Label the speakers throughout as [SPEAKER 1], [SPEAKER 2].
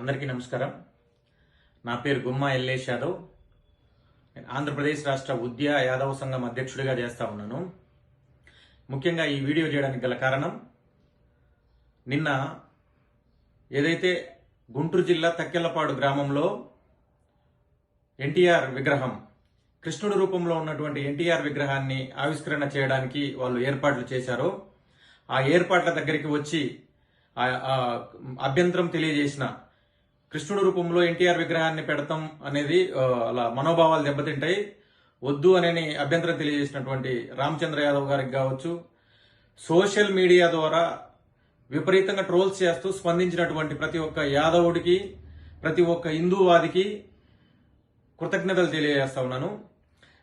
[SPEAKER 1] అందరికీ నమస్కారం. నా పేరు గుమ్మా ఎల్లేష్ యాదవ్. నేను ఆంధ్రప్రదేశ్ రాష్ట్ర ఉద్య యాదవ సంఘం అధ్యక్షుడిగా చేస్తా ఉన్నాను. ముఖ్యంగా ఈ వీడియో చేయడానికి గల కారణం నిన్న ఏదైతే గుంటూరు జిల్లా తక్కెళ్ళపాడు గ్రామంలో ఎన్టీఆర్ విగ్రహం కృష్ణుడి రూపంలో ఉన్నటువంటి ఎన్టీఆర్ విగ్రహాన్ని ఆవిష్కరణ చేయడానికి వాళ్ళు ఏర్పాట్లు చేశారో ఆ ఏర్పాట్ల దగ్గరికి వచ్చి అభ్యంతరం తెలియజేసిన కృష్ణుడు రూపంలో ఎన్టీఆర్ విగ్రహాన్ని పెడతాం అనేది అలా మనోభావాలు దెబ్బతింటాయి. వద్దు అనేని అభ్యంతరం తెలియజేసినటువంటి రామచంద్ర యాదవ్ గారికి కావచ్చు సోషల్ మీడియా ద్వారా విపరీతంగా ట్రోల్స్ చేస్తూ స్పందించినటువంటి ప్రతి ఒక్క యాదవుడికి ప్రతి ఒక్క హిందూవాదికి కృతజ్ఞతలు తెలియజేస్తా ఉన్నాను.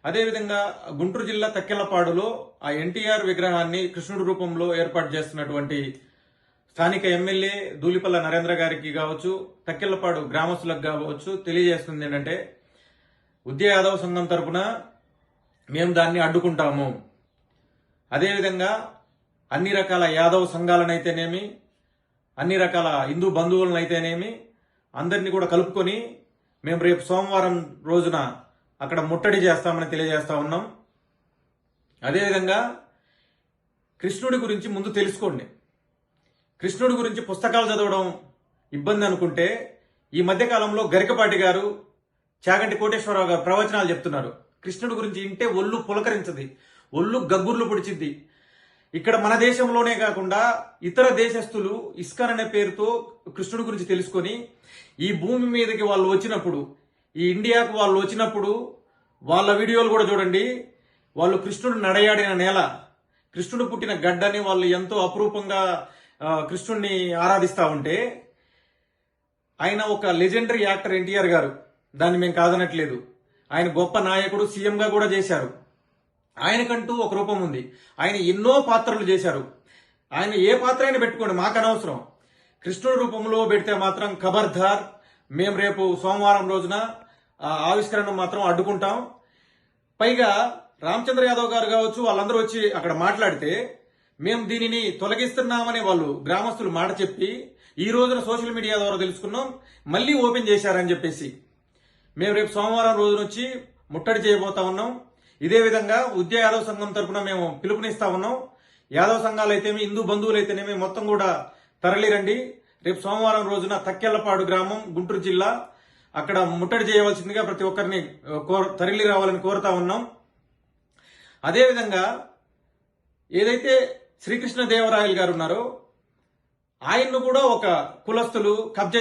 [SPEAKER 1] అదేవిధంగా గుంటూరు జిల్లా తక్కెలపాడులో ఆ ఎన్టీఆర్ విగ్రహాన్ని కృష్ణుడి రూపంలో ఏర్పాటు చేస్తున్నటువంటి స్థానిక ఎమ్మెల్యే దూలిపల్ల నరేంద్ర గారికి కావచ్చు తక్కెళ్ళపాడు గ్రామస్తులకు కావచ్చు తెలియజేస్తుంది ఏంటంటే ఉద్య యాదవ సంఘం తరపున మేము దాన్ని అడ్డుకుంటాము. అదేవిధంగా అన్ని రకాల యాదవ సంఘాలనైతేనేమి అన్ని రకాల హిందూ బంధువులనైతేనేమి అందరినీ కూడా కలుపుకొని మేము రేపు సోమవారం రోజున అక్కడ ముట్టడి చేస్తామని తెలియజేస్తా ఉన్నాం. అదేవిధంగా కృష్ణుడి గురించి ముందు తెలుసుకోండి. కృష్ణుడి గురించి పుస్తకాలు చదవడం ఇబ్బంది అనుకుంటే ఈ మధ్యకాలంలో గరికపాటి గారు చాగంటి కోటేశ్వరరావు గారు ప్రవచనాలు చెప్తున్నారు. కృష్ణుడి గురించి ఇంటే ఒళ్ళు పులకరించది ఒళ్ళు గగ్గుర్లు పొడిచింది ఇక్కడ మన దేశంలోనే కాకుండా ఇతర దేశస్తులు ఇస్కాన్ అనే పేరుతో కృష్ణుడి గురించి తెలుసుకొని ఈ భూమి మీదకి వాళ్ళు వచ్చినప్పుడు ఈ ఇండియాకు వాళ్ళు వచ్చినప్పుడు వాళ్ళ వీడియోలు కూడా చూడండి. వాళ్ళు కృష్ణుడు నడయాడిన నేల కృష్ణుడు పుట్టిన గడ్డని వాళ్ళు ఎంతో అపురూపంగా కృష్ణుడిని ఆరాధిస్తా ఉంటే ఆయన ఒక లెజెండరీ యాక్టర్ ఎన్టీఆర్ గారు. దాన్ని మేము కాదనట్లేదు. ఆయన గొప్ప నాయకుడు సీఎంగా కూడా చేశారు. ఆయనకంటూ ఒక రూపం ఉంది. ఆయన ఎన్నో పాత్రలు చేశారు. ఆయన ఏ పాత్ర అయినా పెట్టుకోండి మాకు అనవసరం. కృష్ణుడి రూపంలో పెడితే మాత్రం ఖబర్దార్. మేము రేపు సోమవారం రోజున ఆవిష్కరణ మాత్రం అడ్డుకుంటాం. పైగా రామచంద్ర యాదవ్ గారు కావచ్చు వాళ్ళందరూ వచ్చి అక్కడ మాట్లాడితే మేము దీనిని తొలగిస్తున్నామని వాళ్ళు గ్రామస్తులు మాట చెప్పి ఈ రోజున సోషల్ మీడియా ద్వారా తెలుసుకున్నాం. మళ్ళీ ఓపెన్ చేశారని చెప్పేసి మేము రేపు సోమవారం రోజున వచ్చి ముట్టడి చేయబోతా ఉన్నాం. ఇదే విధంగా ఉద్య యాదవ్ సంఘం తరపున మేము పిలుపునిస్తా ఉన్నాం. యాదవ్ సంఘాలు అయితేమి హిందూ బంధువులు అయితేనేమి మొత్తం కూడా తరలిరండి. రేపు సోమవారం రోజున తక్కెళ్ళపాడు గ్రామం గుంటూరు జిల్లా అక్కడ ముట్టడి చేయవలసిందిగా ప్రతి ఒక్కరిని తరలి రావాలని కోరుతా ఉన్నాం. అదేవిధంగా ఏదైతే శ్రీకృష్ణ దేవరాయలు గారు ఉన్నారు. ఆయన్ను కూడా ఒక కులస్తులు కబ్జా